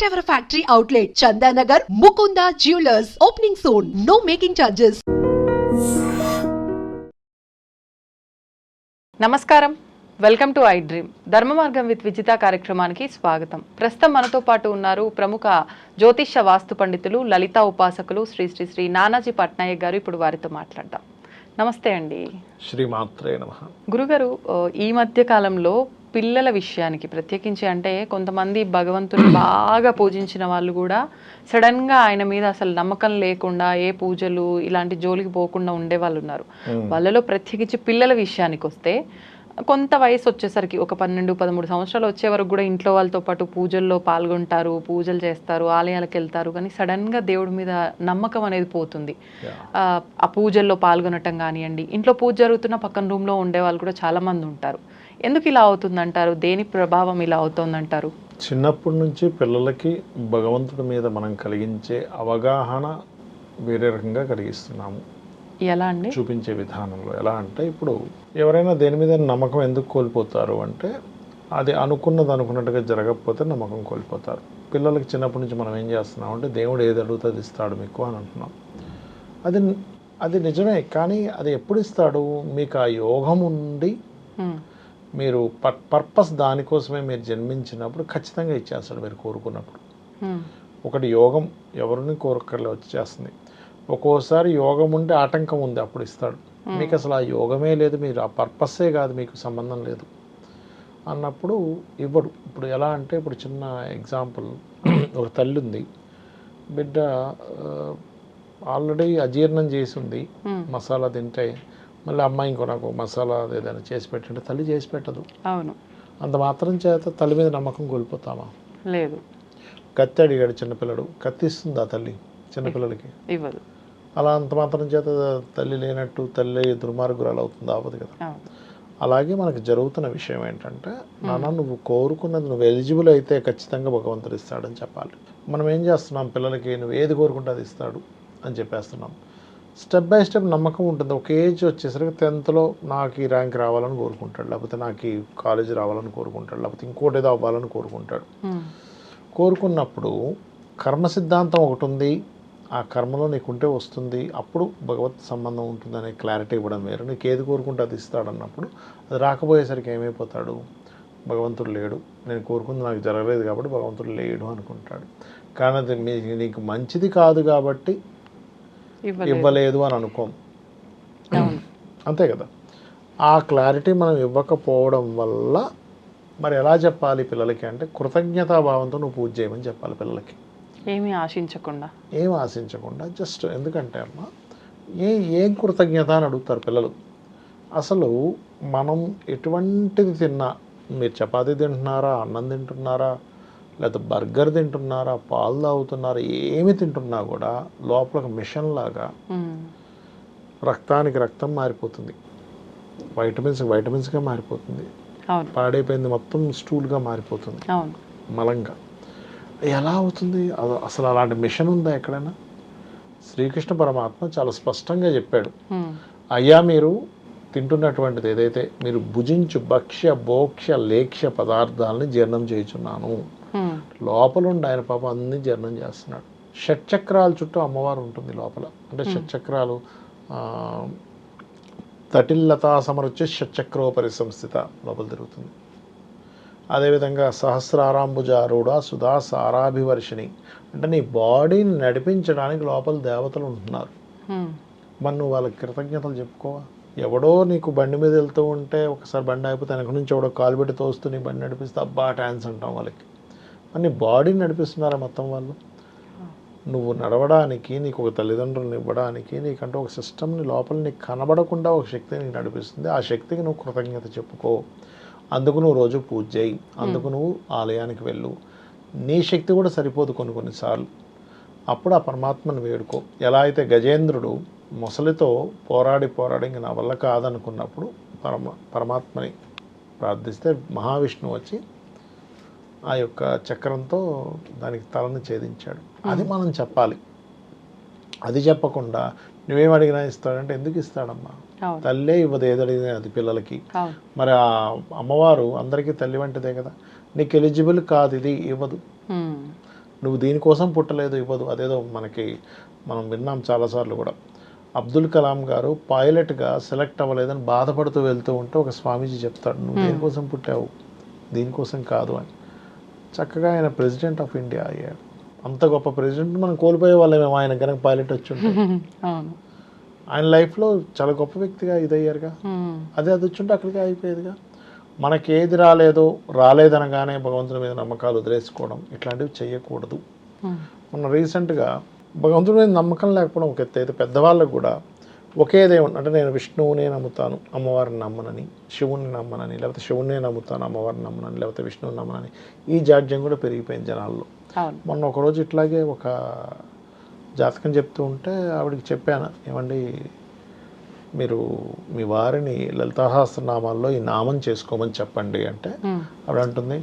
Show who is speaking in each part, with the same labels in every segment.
Speaker 1: first ever factory outlet, Chandanagar, Mukunda Jewelers. Opening soon. No making charges.
Speaker 2: నమస్కారం welcome to iDream Dharma Margam with Vijitha కార్యక్రమానికి స్వాగతం ప్రస్తుతం మనతో పాటు ఉన్నారు ప్రముఖ జ్యోతిష్య వాస్తు పండితులు లలిత ఉపాసకులు శ్రీ శ్రీ శ్రీ నానాజీ పట్నాయక్ గారు ఇప్పుడు వారితో మాట్లాడదాం నమస్తే అండి
Speaker 3: శ్రీమాత్రే నమ
Speaker 2: గురుగారు ఈ మధ్య కాలంలో పిల్లల విషయానికి ప్రత్యేకించి అంటే కొంతమంది భగవంతుని బాగా పూజించిన వాళ్ళు కూడా సడన్గా ఆయన మీద అసలు నమ్మకం లేకుండా ఏ పూజలు ఇలాంటి జోలికి పోకుండా ఉండే వాళ్ళు ఉన్నారు వాళ్ళలో ప్రత్యేకించి పిల్లల విషయానికి వస్తే కొంత వయసు వచ్చేసరికి ఒక పన్నెండు పదమూడు సంవత్సరాలు వచ్చే వరకు కూడా ఇంట్లో వాళ్ళతో పాటు పూజల్లో పాల్గొంటారు పూజలు చేస్తారు ఆలయాలకు వెళ్తారు. కానీ సడన్గా దేవుడి మీద నమ్మకం అనేది పోతుంది. ఆ, పూజల్లో పాల్గొనటం కానివ్వండి ఇంట్లో పూజ జరుగుతున్న పక్కన రూమ్లో ఉండే వాళ్ళు కూడా చాలా మంది ఉంటారు. ఎందుకు ఇలా అవుతుందంటారు? దేని ప్రభావం ఇలా అవుతుందంటారు?
Speaker 3: చిన్నప్పటి నుంచి పిల్లలకి భగవంతుడి మీద మనం కలిగించే అవగాహన వేరే రకంగా కలిగిస్తున్నాము.
Speaker 2: ఎలా అండి?
Speaker 3: చూపించే విధానంలో. ఎలా అంటే ఇప్పుడు ఎవరైనా దేని మీద నమ్మకం ఎందుకు కోల్పోతారు అంటే అది అనుకున్నది అనుకున్నట్టుగా జరగకపోతే నమ్మకం కోల్పోతారు. పిల్లలకి చిన్నప్పటి నుంచి మనం ఏం చేస్తున్నాం అంటే దేవుడు ఏది అడుగుతే అది ఇస్తాడు మీకు అని అంటున్నాం. అది అది నిజమే కానీ అది ఎప్పుడు ఇస్తాడు? మీకు ఆ యోగం ఉండి. మీరు పర్ పర్పస్ దానికోసమే మీరు జన్మించినప్పుడు ఖచ్చితంగా ఇచ్చేస్తాడు మీరు కోరుకున్నప్పుడు.
Speaker 2: హ్మ్.
Speaker 3: ఒకటి యోగం ఎవరిని కోరుకలే వచ్చేస్తుంది. ఒక్కోసారి యోగం ఉంటే ఆటంకం ఉంది అప్పుడు ఇస్తాడు. మీకు అసలు ఆ యోగమే లేదు మీరు ఆ పర్పస్సే కాదు మీకు సంబంధం లేదు. అన్నప్పుడు ఇవ్వడు. ఇప్పుడు ఎలా అంటే ఇప్పుడు చిన్న ఎగ్జాంపుల్ ఒక తల్లి ఉంది. బిడ్డ ఆల్రెడీ అజీర్ణం చేసి ఉంది.
Speaker 2: Hmm.
Speaker 3: మసాలా తింటే మళ్ళీ అమ్మాయి ఇంకో నాకు మసాలా ఏదైనా చేసి పెట్టంటే తల్లి చేసి పెట్టదు.
Speaker 2: అవును.
Speaker 3: అంత మాత్రం చేత తల్లి మీద నమ్మకం కోల్పోతామా?
Speaker 2: లేదు.
Speaker 3: కత్తి అడిగాడు చిన్నపిల్లడు. కత్తి ఇస్తుంది ఆ తల్లి చిన్నపిల్లలకి?
Speaker 2: ఇవ్వదు.
Speaker 3: అలా అంత మాత్రం చేత తల్లి లేనట్టు తల్లి దుర్మార్గురాలు అవుతుంది ఆపదు కదా. అలాగే మనకు జరుగుతున్న విషయం ఏంటంటే నాన్న నువ్వు కోరుకున్నది నువ్వు ఎలిజిబుల్ అయితే ఖచ్చితంగా భగవంతుడు ఇస్తాడని చెప్పాలి. మనం ఏం చేస్తున్నాం? పిల్లలకి నువ్వు ఏది కోరుకుంటే అది ఇస్తాడు అని చెప్పేస్తున్నాం. స్టెప్ బై స్టెప్ నమ్మకం ఉంటుంది. ఒక ఏజ్ వచ్చేసరికి టెన్త్లో నాకు ఈ ర్యాంక్ రావాలని కోరుకుంటాడు. లేకపోతే నాకు ఈ కాలేజ్ రావాలని కోరుకుంటాడు. లేకపోతే ఇంకోటి ఏదో అవ్వాలని కోరుకుంటాడు.
Speaker 2: హ్మ్.
Speaker 3: కోరుకున్నప్పుడు కర్మ సిద్ధాంతం ఒకటి ఉంది. ఆ కర్మలో నీకుంటే వస్తుంది. అప్పుడు భగవత్ సంబంధం ఉంటుందనే క్లారిటీ ఇవ్వడం వేరు. నీకు ఏది కోరుకుంటే అది ఇస్తాడు అన్నప్పుడు అది రాకపోయేసరికి ఏమైపోతాడు? భగవంతుడు లేడు. నేను కోరుకుంది నాకు జరగలేదు కాబట్టి భగవంతుడు లేడు అనుకుంటాడు. కానీ అది నీకు మంచిది కాదు కాబట్టి
Speaker 2: ఇవ్వలేదు.
Speaker 3: అని అనుకోం. అంతే కదా. ఆ క్లారిటీ మనం ఇవ్వకపోవడం వల్ల మరి ఎలా చెప్పాలి పిల్లలకి అంటే కృతజ్ఞతాభావంతో నువ్వు పూజ చేయమని చెప్పాలి పిల్లలకి.
Speaker 2: ఏమీ ఆశించకుండా.
Speaker 3: ఏం ఆశించకుండా జస్ట్ ఎందుకంటే అమ్మ ఏ ఏం కృతజ్ఞత అని అడుగుతారు పిల్లలు? అసలు మనం ఎటువంటిది తిన్నా మీరు చపాతీ తింటున్నారా అన్నం తింటున్నారా లేకపోతే బర్గర్ తింటున్నారా పాలు తాగుతున్నారా ఏమి తింటున్నా కూడా లోపల ఒక మిషన్ లాగా. రక్తానికి రక్తం మారిపోతుంది. వైటమిన్స్ వైటమిన్స్గా మారిపోతుంది. పాడైపోయింది మొత్తం స్టూల్గా మారిపోతుంది. మలంగా. ఎలా అవుతుంది? అద- అసలు అలాంటి మిషన్ ఉందా ఎక్కడైనా? శ్రీకృష్ణ పరమాత్మ చాలా స్పష్టంగా చెప్పాడు. అయ్యా మీరు తింటున్నటువంటిది ఏదైతే మీరు భుజించు భక్ష్య భోక్ష్య లేక్ష్య పదార్థాలని జీర్ణం చేయుచున్నాను. లోపలుండి ఆయన పాప అన్ని జీర్ణం చేస్తున్నాడు. షట్చక్రాల చుట్టూ అమ్మవారు ఉంటుంది లోపల. అంటే షట్చక్రాలు ఆ, తటిల్లతా సమరుచి షట్చక్రోపరి సంస్థిత లోపల తిరుగుతుంది. అదేవిధంగా సహస్రారాంబుజారూఢ సుధా సారాభివర్షిణి. అంటే నీ బాడీని నడిపించడానికి లోపల దేవతలు ఉంటున్నారు.
Speaker 2: హ్మ్.
Speaker 3: మరి నువ్వు వాళ్ళకి కృతజ్ఞతలు చెప్పుకోవా? ఎవడో నీకు బండి మీద వెళ్తూ ఉంటే ఒకసారి బండి అయిపోతే వెనక నుంచి ఎవడో కాలు పెట్టి తోస్తూ నీ బండి నడిపిస్తే అబ్బా టాన్స్ అంటాం వాళ్ళకి. మరి నీ బాడీని నడిపిస్తున్నారా మొత్తం వాళ్ళు? నువ్వు నడవడానికి నీకు ఒక తల్లిదండ్రులను ఇవ్వడానికి నీకంటే ఒక సిస్టమ్ని లోపల నీకు కనబడకుండా ఒక శక్తి నీకు నడిపిస్తుంది. ఆ శక్తికి నువ్వు కృతజ్ఞత చెప్పుకో. అందుకు నువ్వు రోజు పూజ చేయి. అందుకు నువ్వు ఆలయానికి వెళ్ళు. నీ శక్తి కూడా సరిపోదు కొన్ని కొన్నిసార్లు అప్పుడు ఆ పరమాత్మను వేడుకో. ఎలా అయితే గజేంద్రుడు మొసలితో పోరాడి పోరాడి ఇంక నా వల్ల కాదనుకున్నప్పుడు పరమ పరమాత్మని ప్రార్థిస్తే మహావిష్ణువు వచ్చి ఆ యొక్క చక్రంతో దానికి తలను ఛేదించాడు. అది మనం చెప్పాలి. అది చెప్పకుండా నువ్వేం అడిగినా ఇస్తాడంటే ఎందుకు ఇస్తాడమ్మా? తల్లే ఇవ్వదు ఏది అడిగినా అది పిల్లలకి. మరి ఆ అమ్మవారు అందరికీ తల్లి వంటిదే కదా. నీకు ఎలిజిబుల్ కాదు ఇది ఇవ్వదు. నువ్వు దీనికోసం పుట్టలేదు ఇవ్వదు. అదేదో మనకి మనం విన్నాం చాలాసార్లు కూడా. అబ్దుల్ కలాం గారు పైలట్గా సెలెక్ట్ అవ్వలేదని బాధపడుతూ వెళ్తూ ఉంటే ఒక స్వామీజీ చెప్తాడు నువ్వు దేనికోసం పుట్టావు? దీనికోసం కాదు అని. చక్కగా ఆయన ప్రెసిడెంట్ ఆఫ్ ఇండియా అయ్యాడు. అంత గొప్ప ప్రెసిడెంట్ మనం కోల్పోయే వాళ్ళమేమో ఆయన కనుక పైలట్ వచ్చి ఆయన లైఫ్లో చాలా గొప్ప వ్యక్తిగా ఇదయ్యారుగా.
Speaker 2: ఉమ్,
Speaker 3: అదే అది వచ్చుంటే అక్కడికి అయిపోయేదిగా. మనకి ఏది రాలేదో రాలేదనగానే భగవంతుని మీద నమ్మకాలు వదిలేసుకోవడం ఇట్లాంటివి చేయకూడదు.
Speaker 2: ఉమ్,
Speaker 3: మొన్న రీసెంట్గా భగవంతుడి మీద నమ్మకం లేకపోవడం ఒక ఎత్తు. అయితే పెద్దవాళ్ళకు కూడా ఒకే దేవుడు అంటే నేను విష్ణువునే నమ్ముతాను అమ్మవారిని నమ్మనని శివుని నమ్మనని లేకపోతే శివునే నమ్ముతాను అమ్మవారిని నమ్మనని లేకపోతే విష్ణువుని నమ్మనని ఈ జాడ్యం కూడా పెరిగిపోయింది జనాల్లో. మొన్న ఒకరోజు ఇట్లాగే ఒక జాతకం చెప్తూ ఉంటే ఆవిడకి చెప్పాను ఏమండి మీరు మీ వారిని లలితాసహస్రనామాల్లో ఈ నామం చేసుకోమని చెప్పండి అంటే ఆవిడ అంటుంది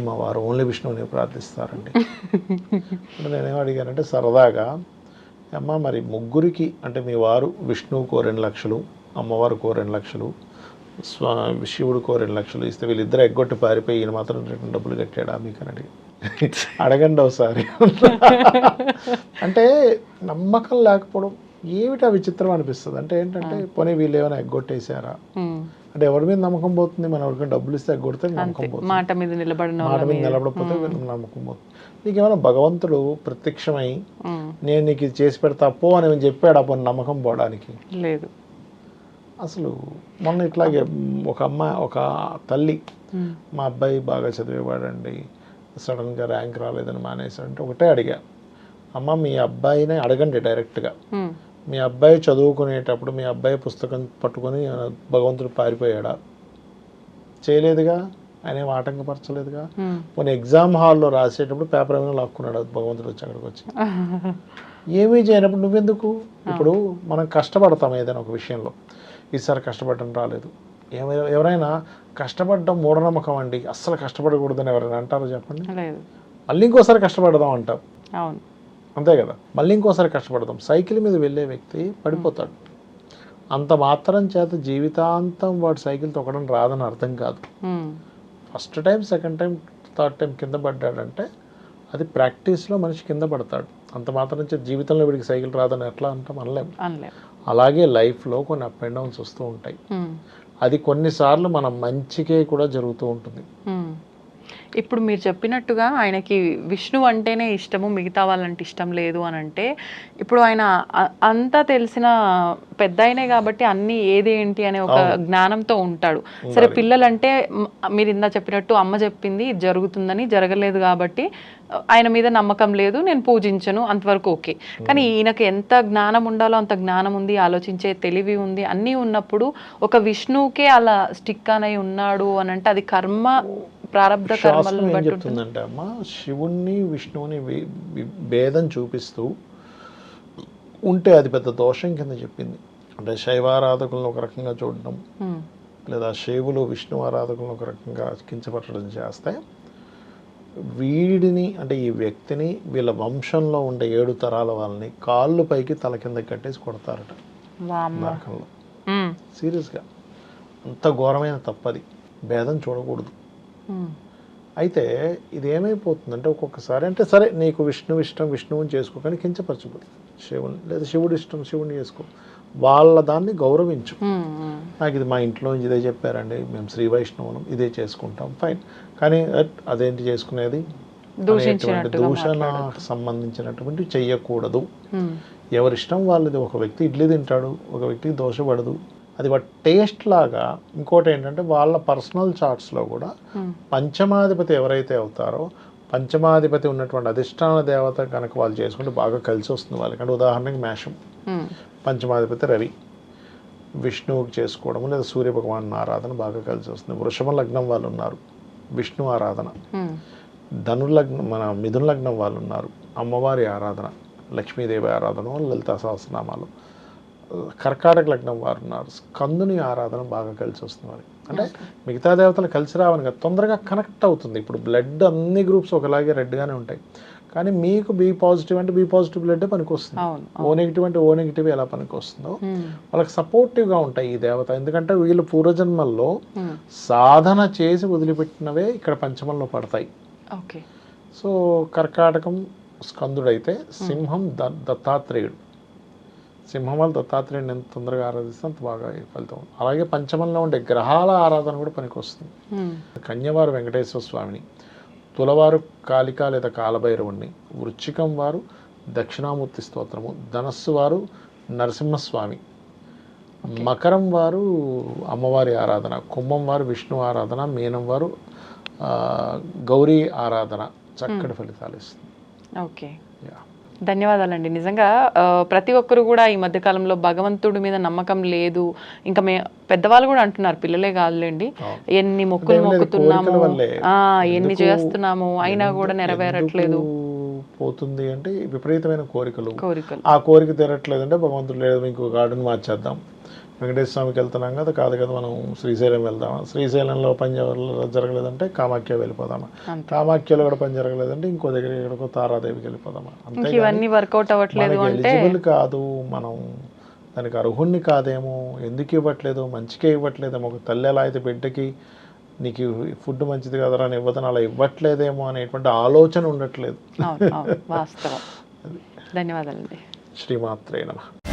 Speaker 3: మా వారు ఓన్లీ విష్ణువుని ప్రార్థిస్తారండి. అంటే నేనేం అడిగానంటే సరదాగా అమ్మ మరి ముగ్గురికి అంటే మీ వారు విష్ణువుకో రెండు లక్షలు అమ్మవారికో రెండు లక్షలు స్వా శివుడికో రెండు లక్షలు ఇస్తే వీళ్ళిద్దరు ఎగ్గొట్టి పారిపోయి ఈయన మాత్రం రెండు డబ్బులు కట్టాడా మీకు అని అడిగి అడగండి ఒకసారి. అంటే నమ్మకం లేకపోవడం ఏమిటా విచిత్రం అనిపిస్తుంది? అంటే ఏంటంటే పోనీ వీళ్ళు ఏమైనా ఎగ్గొట్టేశారా? అంటే ఎవరి మీద నమ్మకం పోతుంది? మనం ఎవరికైనా డబ్బులు ఇస్తే ఎగ్గొడితే నమ్మకం పోతుంది.
Speaker 2: మాట మీద నిలబడిన
Speaker 3: మాట మీద. నిలబడకపోతే వీళ్ళకి నమ్మకం పోతుంది. నీకేమైనా భగవంతుడు ప్రత్యక్షమై నేను నీకు ఇది చేసి పెడతా పో అని ఏమైనా చెప్పాడు అప్పుడు నమ్మకం పోవడానికి?
Speaker 2: లేదు.
Speaker 3: అసలు మొన్న ఇట్లాగే ఒక అమ్మాయి ఒక తల్లి మా అబ్బాయి బాగా చదివేవాడండి. సడన్గా ర్యాంక్ రాలేదని మానేసాడంటే ఒకటే అడిగా. అమ్మ మీ అబ్బాయినే అడగండి డైరెక్ట్గా. మీ అబ్బాయి చదువుకునేటప్పుడు మీ అబ్బాయి పుస్తకం పట్టుకొని భగవంతుడు పారిపోయాడా? చేయలేదుగా? ఆయన ఏం ఆటంకపరచలేదుగా. కొన్ని ఎగ్జామ్ హాల్లో రాసేటప్పుడు పేపర్ ఏమైనా లాక్కున్నాడు భగవంతుడు వచ్చి అక్కడికి వచ్చి? ఏమీ చేయనప్పుడు నువ్వెందుకు? ఇప్పుడు మనం కష్టపడతాం ఏదైనా ఒక విషయంలో. ఈసారి కష్టపడడం రాలేదు. ఎవరైనా కష్టపడడం మూఢనమ్మకం అండి. అస్సలు కష్టపడకూడదని ఎవరైనా అంటారో చెప్పండి? మళ్ళీ ఇంకోసారి కష్టపడదాం అంటాం.
Speaker 2: అవును.
Speaker 3: అంతే కదా. మళ్ళీ ఇంకోసారి కష్టపడదాం సైకిల్ మీద వెళ్ళే వ్యక్తి పడిపోతాడు. అంత మాత్రం చేత జీవితాంతం వాడు సైకిల్ తొక్కడం రాదని అర్థం కాదు.
Speaker 2: ఉమ్,
Speaker 3: first time second time third time కింద పడ్డాడంటే అది ప్రాక్టీస్లో మనిషి కింద పడతాడు. అంత మాత్రం చేత జీవితంలో వీడికి సైకిల్ రాదని ఎట్లా అంటాం? అనలేం.
Speaker 2: అనలేం.
Speaker 3: అలాగే లైఫ్లో కొన్ని అప్ అండ్ డౌన్స్ వస్తూ ఉంటాయి.
Speaker 2: ఉమ్,
Speaker 3: అది కొన్నిసార్లు మన మంచికే కూడా జరుగుతూ ఉంటుంది.
Speaker 2: ఇప్పుడు మీరు చెప్పినట్టుగా ఆయనకి విష్ణు అంటేనే ఇష్టము మిగతా వాళ్ళంటే ఇష్టం లేదు అని అంటే ఇప్పుడు ఆయన అంతా తెలిసిన పెద్ద ఆయనే కాబట్టి అన్ని ఏది ఏంటి అనే ఒక జ్ఞానంతో ఉంటాడు. సరే పిల్లలంటే మీరు ఇందా చెప్పినట్టు అమ్మ చెప్పింది జరుగుతుందని జరగలేదు కాబట్టి ఆయన మీద నమ్మకం లేదు నేను పూజించను అంతవరకు ఓకే. కానీ ఈయనకి ఎంత జ్ఞానం ఉండాలో అంత జ్ఞానం ఉంది ఆలోచించే తెలివి ఉంది అన్నీ ఉన్నప్పుడు ఒక విష్ణువుకే అలా స్టిక్ అనై ఉన్నాడు అని అంటే అది కర్మ
Speaker 3: శాస్త్రం
Speaker 2: కర్మలను
Speaker 3: ఏం. చెప్తుందంటే అమ్మ శివుణ్ణి విష్ణువుని భేదం చూపిస్తూ ఉంటే అది పెద్ద దోషం కింద చెప్పింది. అంటే శైవారాధకులను ఒక రకంగా చూడడం లేదా శైవులు విష్ణు ఆరాధకులను ఒక రకంగా కించపరచడం చేస్తే వీడిని అంటే ఈ వ్యక్తిని వీళ్ళ వంశంలో ఉండే ఏడు తరాల వాళ్ళని కాళ్ళు పైకి తల కింద కట్టేసి కొడతారట. నరకంలో. సీరియస్గా. అంత ఘోరమైన తప్పది. భేదం చూడకూడదు. అయితే ఇది ఏమైపోతుందంటే ఒక్కొక్కసారి అంటే సరే నీకు విష్ణు ఇష్టం విష్ణువుని చేసుకో కానీ కించపరచకూడదు శివుని లేదా శివుడు ఇష్టం శివుని చేసుకో. వాళ్ళ దాన్ని గౌరవించు. నాకు ఇది మా ఇంట్లో నుంచి ఇదే చెప్పారండి. మేము శ్రీ వైష్ణవులం ఇదే చేసుకుంటాం. ఫైన్. కానీ అదేంటి చేసుకునేది? దూషణ సంబంధించినటువంటి చెయ్యకూడదు. ఎవరిష్టం వాళ్ళది. ఒక వ్యక్తి ఇడ్లీ తింటాడు ఒక వ్యక్తికి దోషపడదు. అది వాటి టేస్ట్ లాగా ఇంకోటి ఏంటంటే వాళ్ళ పర్సనల్ చార్ట్స్లో కూడా పంచమాధిపతి ఎవరైతే అవుతారో పంచమాధిపతి ఉన్నటువంటి అధిష్టాన దేవత కనుక వాళ్ళు చేసుకుంటే బాగా కలిసి వస్తుంది వాళ్ళకి. అంటే ఉదాహరణకి మేషం. పంచమాధిపతి రవి. విష్ణువుకి చేసుకోవడం లేదా సూర్య భగవాన్ ఆరాధన బాగా కలిసి వస్తుంది. వృషభ లగ్నం వాళ్ళు ఉన్నారు. విష్ణు ఆరాధన.
Speaker 2: ఉమ్,
Speaker 3: ధను లగ్నం మన మిథున లగ్నం వాళ్ళు ఉన్నారు. అమ్మవారి ఆరాధన లక్ష్మీదేవి ఆరాధన లలితా సహస్రనామాలు. కర్కాటక లగ్నం వారు ఉన్నారు. స్కందుని ఆరాధన బాగా కలిసి వస్తుంది వారికి అంటే మిగతా దేవతలు కలిసి రావని కదా తొందరగా కనెక్ట్ అవుతుంది. ఇప్పుడు బ్లడ్ అన్ని గ్రూప్స్ ఒకలాగే రెడ్గానే ఉంటాయి. కానీ మీకు బి పాజిటివ్ అంటే బి పాజిటివ్ బ్లడ్ పనికి వస్తుంది
Speaker 2: అవును
Speaker 3: ఓ నెగిటివ్ అంటే ఓ నెగిటివ్ ఎలా పనికి వస్తుందో
Speaker 2: ఉమ్,
Speaker 3: వాళ్ళకి సపోర్టివ్గా ఉంటాయి ఈ దేవత. ఎందుకంటే వీళ్ళు పూర్వజన్మల్లో
Speaker 2: ఉమ్,
Speaker 3: సాధన చేసి వదిలిపెట్టినవే ఇక్కడ పంచమంలో పడతాయి. సో కర్కాటకం స్కందుడైతే సింహం ద దత్తాత్రేయుడు. సింహం వాళ్ళు దత్తాత్రేయుడిని ఎంత తొందరగా ఆరాధిస్తే అంత బాగా ఫలితం అలాగే పంచమంలో ఉండే గ్రహాల ఆరాధన కూడా పనికొస్తుంది. కన్యవారు వెంకటేశ్వర స్వామిని తులవారు కాళిక లేదా కాలభైరవుణ్ణి వృచ్చికం వారు దక్షిణామూర్తి స్తోత్రము ధనస్సు వారు నరసింహస్వామి మకరం వారు అమ్మవారి ఆరాధన కుంభం వారు విష్ణు ఆరాధన మీనం వారు గౌరీ ఆరాధన చక్కటి ఫలితాలు ఇస్తుంది.
Speaker 2: ఓకే.
Speaker 3: యా.
Speaker 2: ధన్యవాదాలండి. నిజంగా ప్రతి ఒక్కరు కూడా ఈ మధ్య కాలంలో భగవంతుడి మీద నమ్మకం లేదు. ఇంకా మే పెద్దవాళ్ళు కూడా అంటున్నారు పిల్లలే కాదులేండి. ఎన్ని మొక్కులు మొక్కుతున్నాము ఎన్ని చేస్తున్నాము అయినా కూడా నెరవేరట్లేదు.
Speaker 3: పోతుంది అంటే విపరీతమైన కోరికలు.
Speaker 2: కోరికలు.
Speaker 3: ఆ కోరిక తీరట్లేదంటే భగవంతుడు లేదు ఇంకో గార్డెన్ మార్చేద్దాం. వెంకటేశ్వర స్వామికి వెళ్తున్నాం కదా కాదు కదా మనం శ్రీశైలం వెళ్దామా? శ్రీశైలంలో పని జరగ- జరగలేదంటే కామాఖ్య వెళ్ళిపోదామా. కామాఖ్యలో కూడా పని జరగలేదంటే ఇంకో దగ్గర ఎక్కడికో తారాదేవికి వెళ్ళిపోదామా? అంతే
Speaker 2: ఇవన్నీ వర్కౌట్ అవ్వట్లేదు
Speaker 3: ఎలిజిబుల్ కాదు మనం దానికి అర్హుణ్ణి కాదేమో ఎందుకు ఇవ్వట్లేదు మంచికే ఇవ్వట్లేదేమో ఒక తల్లి ఎలా అయితే బిడ్డకి నీకు ఫుడ్ మంచిది కదరా అని ఇవ్వదని అలా ఇవ్వట్లేదేమో అనేటువంటి ఆలోచన ఉండట్లేదు.
Speaker 2: ధన్యవాదాలండి.
Speaker 3: శ్రీమాత్రే నమ.